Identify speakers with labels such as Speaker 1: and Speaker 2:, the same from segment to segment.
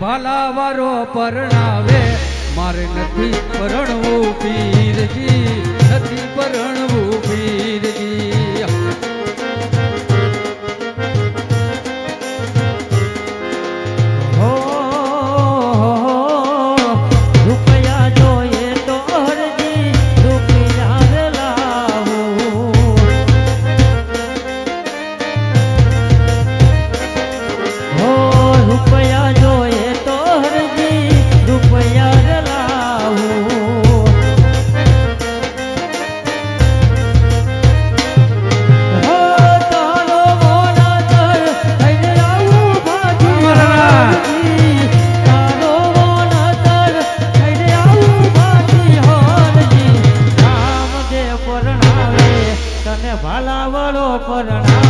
Speaker 1: ભલાવારો પરણાવે. મારે નથી પરણવું પીરજી નથી પરણવું
Speaker 2: પીર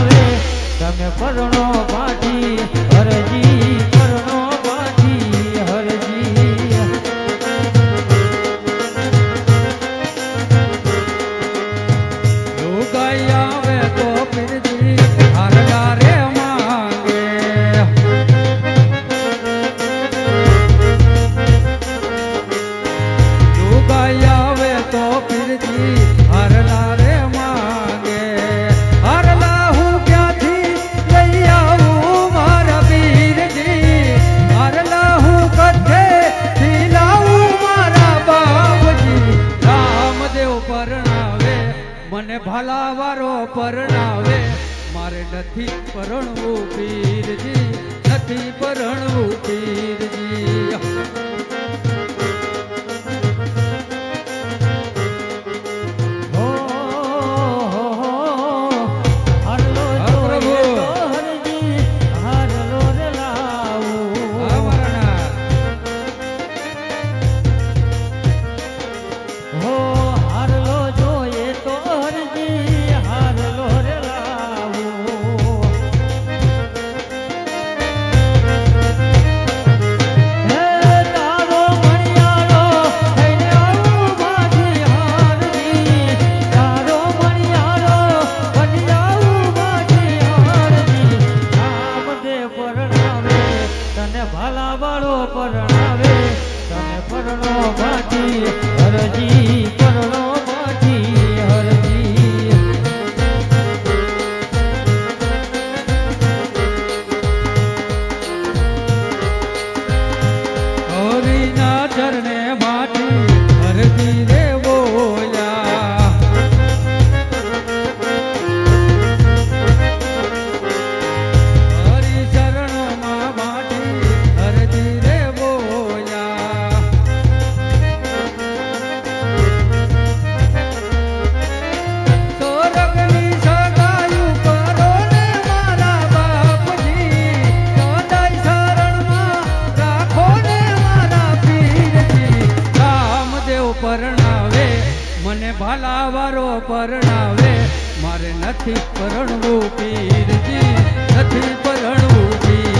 Speaker 2: આવે. તમે પરણો પાઠી હરજી, પરણો પાઠી હરજી.
Speaker 1: યોગાઈ આવે તો પીરજી હરગારે માંગે. યોગાઈ આવે તો પીરજી ભલા વારો પરણાવે. મારે નથી પરણવું પીરજી નથી પરણવું પીરજી.
Speaker 2: બાળો પરણાવે તમે પરણો ભાતી હરજી
Speaker 1: ભલા વારો પરણાવે. મારે નથી પરણવું પીરજી નથી પરણવું પીર